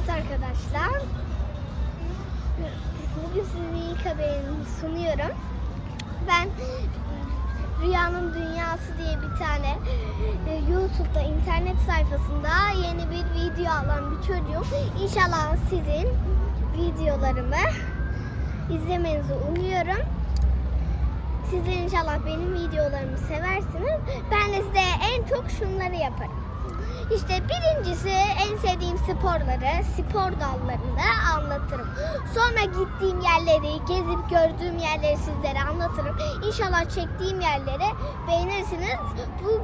Evet arkadaşlar. Bugün size ilk haberimi sunuyorum. Ben Rüyanın Dünyası diye bir tane e, YouTube'da internet sayfasında yeni bir video alan bir çocuğum. İnşallah sizin videolarımı izlemenizi umuyorum. Sizler inşallah benim videolarımı seversiniz. Ben de size en çok şunları yaparım. İşte birincisi en sevdiğim sporları, spor dallarını anlatırım. Sonra gittiğim yerleri, gezip gördüğüm yerleri sizlere anlatırım. İnşallah çektiğim yerleri beğenirsiniz. Bu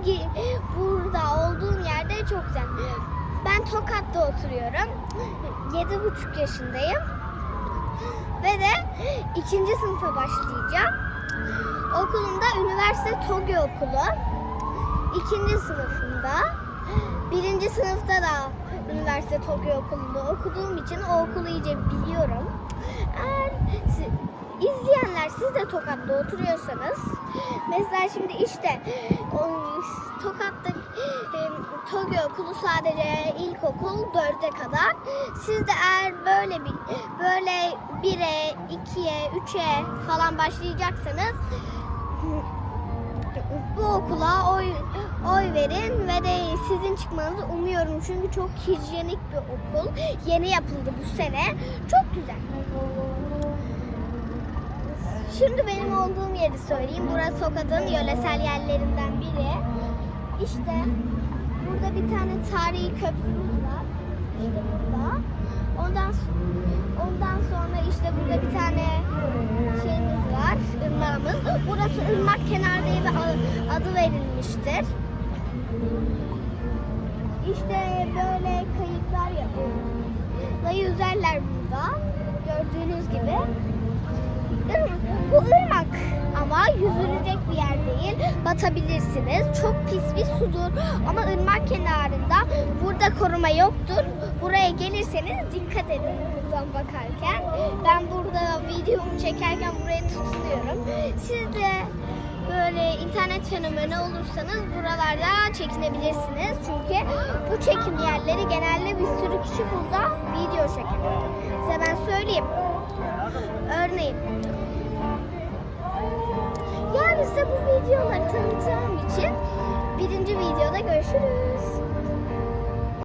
burada olduğum yerde çok güzel. Ben Tokat'ta oturuyorum. 7,5 yaşındayım. Ve de ikinci sınıfa başlayacağım. Okulumda üniversite TOGE okulu. İkinci sınıfında. Birinci sınıfta da üniversite TOGE okulunda okuduğum için o okulu iyice biliyorum. Eğer izleyenler siz de Tokat'ta oturuyorsanız mesela şimdi işte Tokat'ta TOGE okulu sadece ilkokul 4'e kadar. Siz de eğer böyle bir böyle 1'e, 2'ye, 3'e falan başlayacaksanız bu okula oy oy verin ve de sizin çıkmanızı umuyorum. Çünkü çok hijyenik bir okul. Yeni yapıldı bu sene. Çok güzel. Şimdi benim olduğum yeri söyleyeyim. Burası Tokat'ın yöresel yerlerinden biri. İşte burada bir tane tarihi köprümüz var. İşte burada. Ondan ondan sonra işte burada bir tane şeyimiz var, ırmağımız. Burası ırmak adı verilmiştir. İşte böyle kayıklar yapıyorlar. yüzerler burada. Gördüğünüz gibi. Bu ırmak ama yüzülecek bir yer değil. Batabilirsiniz. Çok pis bir sudur. Ama ırmak kenarında burada koruma yoktur. Buraya gelirseniz dikkat edin buradan bakarken. Ben burada videomu çekerken buraya tutunuyorum. Siz de böyle internet fenomeni olursanız buralarda çekinebilirsiniz. Çünkü bu çekim yerleri genelde bir sürü kişi burada video çeker. Size ben söyleyeyim. Örneğin yani size bu videoları tanıtacağım için birinci videoda görüşürüz.